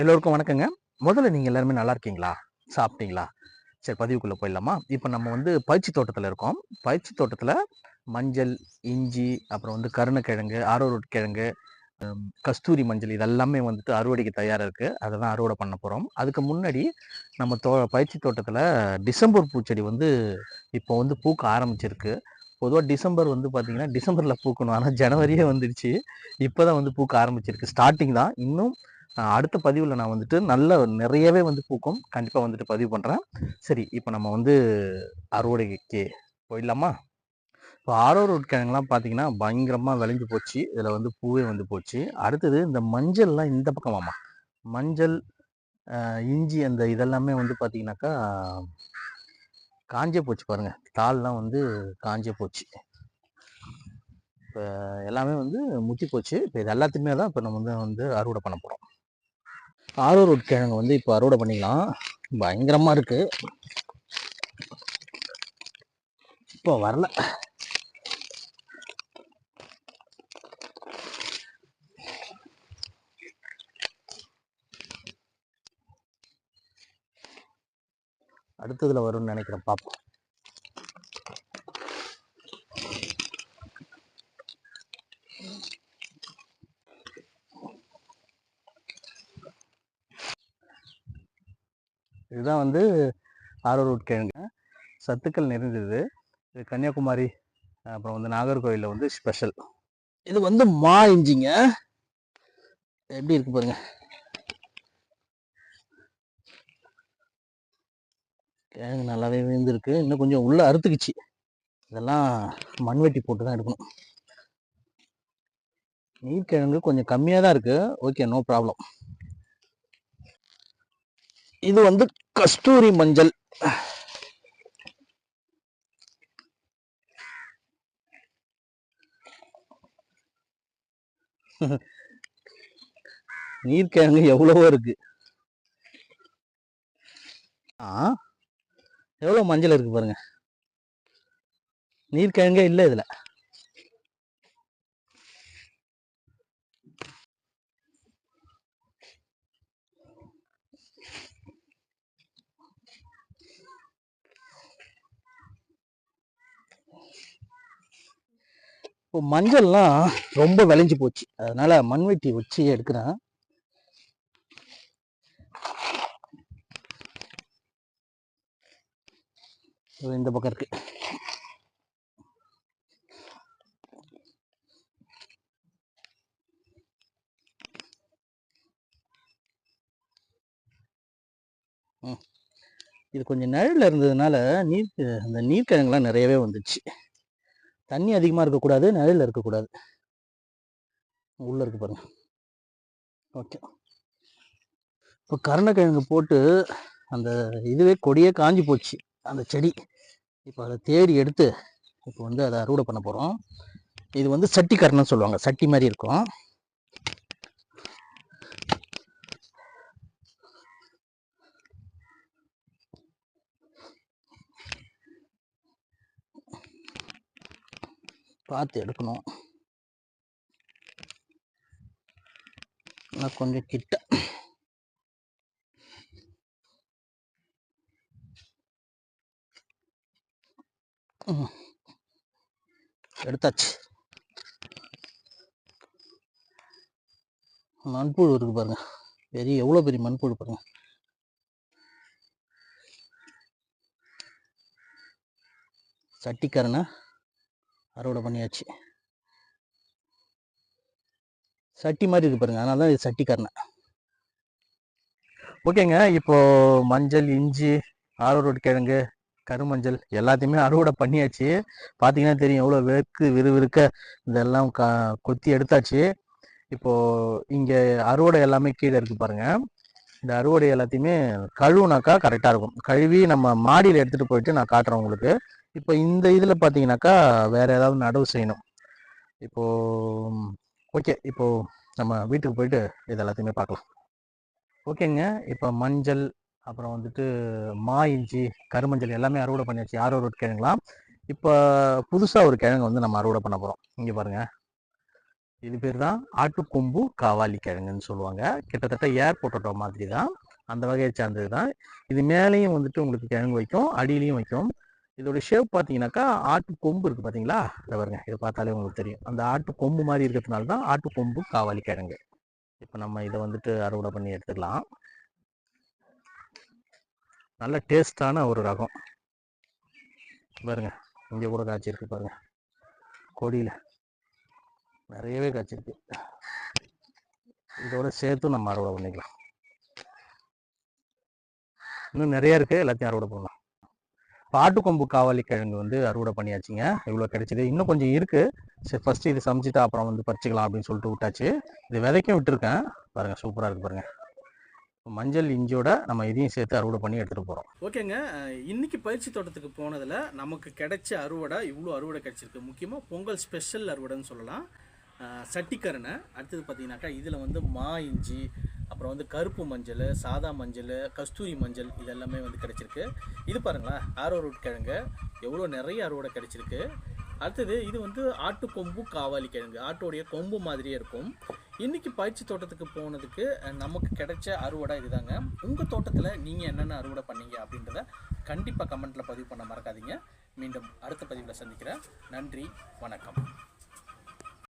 எல்லோருக்கும் வணக்கங்க. முதல்ல நீங்கள் எல்லாருமே நல்லா இருக்கீங்களா? சாப்பிட்டீங்களா? சரி பதிவுக்குள்ளே போயிடலாமா? இப்போ நம்ம வந்து பயிற்சி தோட்டத்தில் இருக்கோம். பயிற்சி தோட்டத்தில் மஞ்சள் இஞ்சி அப்புறம் வந்து கருணக்கிழங்கு ஆரோரூட் கிழங்கு கஸ்தூரி மஞ்சள் இதெல்லாமே வந்துட்டு அறுவடைக்கு தயாராக இருக்குது அதை தான் அறுவடை பண்ண போகிறோம் அதுக்கு முன்னாடி நம்ம தோ பயிற்சி தோட்டத்தில் டிசம்பர் பூச்செடி வந்து இப்போ வந்து பூக்க ஆரம்பிச்சிருக்கு. பொதுவாக டிசம்பர் வந்து பார்த்திங்கன்னா டிசம்பரில் பூக்கணும். ஆனால் ஜனவரியே வந்துடுச்சு இப்போ தான் வந்து பூக்க ஆரம்பிச்சிருக்கு. ஸ்டார்டிங் தான். இன்னும் அடுத்த பதிவில் நான் வந்துட்டு நல்ல நிறையவே வந்து பூக்கும். கண்டிப்பாக வந்துட்டு பதிவு பண்ணுறேன் சரி இப்போ நம்ம வந்து அறுவடைக்கு போயிடலாமா? இப்போ ஆரோ ரோட் கிழங்குலாம் பார்த்தீங்கன்னா பயங்கரமாக விளைஞ்சு போச்சு. இதில் வந்து பூவே வந்து போச்சு. அடுத்தது இந்த மஞ்சள்லாம் இந்த பக்கமாமா மஞ்சள் இஞ்சி அந்த இதெல்லாமே வந்து பார்த்தீங்கன்னாக்கா காஞ்சே போச்சு பாருங்கள் தாள்லாம் வந்து காஞ்சே போச்சு. இப்போ எல்லாமே வந்து முத்தி போச்சு. இப்போ இது எல்லாத்தையுமே தான் இப்போ நம்ம வந்து வந்து அறுவடை பண்ண போகிறோம் ஆரோ ரோட் கிழங்கு வந்து இப்போ அறுவடை பண்ணிக்கலாம். பயங்கரமாக இருக்கு. இப்போ வரல. அடுத்ததில் வரும்னு நினைக்கிறேன். பார்ப்போம் இதுதான் வந்து ஆரோ ரூட் கிழங்கு சத்துக்கள் நிறைந்தது. இது கன்னியாகுமரி அப்புறம் வந்து நாகர்கோவிலில் வந்து ஸ்பெஷல் இது வந்து மா இஞ்சிங்க. எப்படி இருக்கு பாருங்க. கிழங்கு நல்லாவே விழுந்திருக்கு. இன்னும் கொஞ்சம் உள்ளே அறுத்துக்குச்சு. இதெல்லாம் மண்வெட்டி போட்டு தான் எடுக்கணும். நீர்க்கிழங்கு கொஞ்சம் கம்மியாக தான் இருக்குது ஓகே நோ ப்ராப்ளம் இது வந்து கஸ்தூரி மஞ்சள். நீர்க்கிழங்கு எவ்வளவோ இருக்கு. ஆ எவ்வளோ மஞ்சள் இருக்கு பாருங்க. நீர்க்கிழங்கே இல்லை இதுல. இப்போ மஞ்சள்லாம் ரொம்ப விளைஞ்சு போச்சு. அதனால மண்வெட்டி வச்சு எடுக்கிறேன். இந்த பக்கம் இருக்கு. இது கொஞ்சம் நிழல்ல இருந்ததுனால நீர் அந்த நீர்க்கிழங்குலாம் நிறையவே வந்துச்சு. தண்ணி அதிகமாக இருக்கக்கூடாது நிழல்ல இருக்கக்கூடாது. உள்ளே இருக்கு பாருங்க. ஓகே. இப்போ கருணக்கிழங்கு போட்டு அந்த இதுவே கொடியே காஞ்சி போச்சு அந்த செடி. இப்போ அதை தேடி எடுத்து இப்போ வந்து அதை அறுவடை பண்ண போகிறோம் இது வந்து சட்டி கரணம் சொல்லுவாங்க சட்டி மாதிரி இருக்கும். பார்த்து எடுக்கணும். நான் கொஞ்சம் கிட்ட. எடுத்தாச்சு. மண்புழு இருக்கு பாருங்க. பெரிய எவ்வளோ பெரிய மண்புழு பாருங்க. சட்டிக்காரனா? அறுவடை பண்ணியாச்சு. சட்டி மாதிரி இருக்கு பாருங்க. அதனால தான் இது சட்டிக்காரனை ஓகேங்க. இப்போ மஞ்சள் இஞ்சி ஆரோரோட் கிழங்கு கருமஞ்சள் எல்லாத்தையுமே அறுவடை பண்ணியாச்சு. பார்த்தீங்கன்னா தெரியும். எவ்வளோ வெறுக்கு விறுவிறுக்க இதெல்லாம் க கொத்தி எடுத்தாச்சு. இப்போ இங்கே அறுவடை எல்லாமே கீழே இருக்கு பாருங்க. இந்த அறுவடை எல்லாத்தையுமே கழுவுனாக்கா கரெக்டாக இருக்கும். கழுவி நம்ம மாடியில் எடுத்துகிட்டு போயிட்டு நான் காட்டுறேன் உங்களுக்கு. இப்போ இந்த இதில் பார்த்தீங்கன்னாக்கா வேறு ஏதாவது நடவு செய்யணும். இப்போது ஓகே இப்போது நம்ம வீட்டுக்கு போயிட்டு இது எல்லாத்தையுமே பார்க்கலாம் ஓகேங்க இப்போ மஞ்சள் அப்புறம் வந்துட்டு மா இஞ்சி கருமஞ்சள் எல்லாமே அறுவடை பண்ணியாச்சு யார் ஒரு கிழங்குலாம்? இப்போ புதுசாக ஒரு கிழங்கு வந்து நம்ம அறுவடை பண்ண போகிறோம் இங்கே பாருங்கள் இது பேர் தான் ஆட்டுக்கொம்பு காவாலி கிழங்குன்னு சொல்லுவாங்க. கிட்டத்தட்ட ஏர் பொட்டோட்டோ மாதிரி தான் அந்த வகையை சார்ந்தது தான் இது மேலேயும் வந்துட்டு உங்களுக்கு கிழங்கு வைக்கும் அடியிலையும் வைக்கும். இதோட ஷேப் பார்த்தீங்கன்னாக்கா ஆட்டு கொம்பு இருக்குது பார்த்தீங்களா? இதை பாருங்க இதை பார்த்தாலே உங்களுக்கு தெரியும். அந்த ஆட்டு கொம்பு மாதிரி இருக்கிறதுனால தான் ஆட்டு கொம்பு காவாலி கிழங்கு. இப்போ நம்ம இதை வந்துட்டு அறுவடை பண்ணி எடுத்துக்கலாம். நல்ல டேஸ்டான ஒரு ரகம். பாருங்க இங்கே கூட காய்ச்சிருக்கு பாருங்க. கொடியில். நிறையவே காய்ச்சிருக்கு இதோட சேர்த்து நம்ம அறுவடை பண்ணிக்கலாம். இன்னும் நிறைய இருக்குது எல்லாத்தையும் அறுவடை பண்ணலாம். பாட்டுக்கொம்பு காவாலி கிழங்கு வந்து அறுவடை பண்ணியாச்சுங்க. இவ்வளோ கிடைச்சிது. இன்னும் கொஞ்சம் இருக்குது சரி ஃபர்ஸ்ட் இது சமைச்சிட்டு அப்புறம் வந்து பறிச்சுக்கலாம் அப்படின்னு சொல்லிட்டு விட்டாச்சு. இது விதைக்கும் விட்டுருக்கேன். பாருங்க சூப்பராக இருக்கு பாருங்க. மஞ்சள் இஞ்சியோட நம்ம இதையும் சேர்த்து அறுவடை பண்ணி எடுத்துகிட்டு போகிறோம் ஓகேங்க. இன்னைக்கு பயிற்சி தோட்டத்துக்கு போனதில் நமக்கு கிடைச்ச அறுவடை இவ்வளோ அறுவடை கிடைச்சிருக்கு. முக்கியமாக பொங்கல் ஸ்பெஷல் அறுவடைன்னு சொல்லலாம். சட்டிக்கரணை சட்டிக்கருணை. அடுத்தது பார்த்தீங்கன்னாக்கா இதில் வந்து மா இஞ்சி அப்புறம் வந்து கருப்பு மஞ்சள் சாதா மஞ்சள் கஸ்தூரி மஞ்சள் இதெல்லாமே வந்து கிடச்சிருக்கு. இது பாருங்களேன் ஆரோ ரூட் கிழங்கு. எவ்வளோ நிறைய அறுவடை கிடச்சிருக்கு. அடுத்தது இது வந்து ஆட்டு கொம்பு காவாலி கிழங்கு. ஆட்டோடைய கொம்பு மாதிரியே இருக்கும். இன்னைக்கு பயிற்சி தோட்டத்துக்கு போனதுக்கு நமக்கு கிடைச்ச அறுவடை இதுதாங்க. உங்கள் தோட்டத்தில் நீங்கள் என்னென்ன அறுவடை பண்ணீங்க அப்படின்றத கண்டிப்பாக கமெண்ட்டில் பதிவு பண்ண மறக்காதீங்க. மீண்டும் அடுத்த பதிவில் சந்திக்கிறேன். நன்றி வணக்கம்.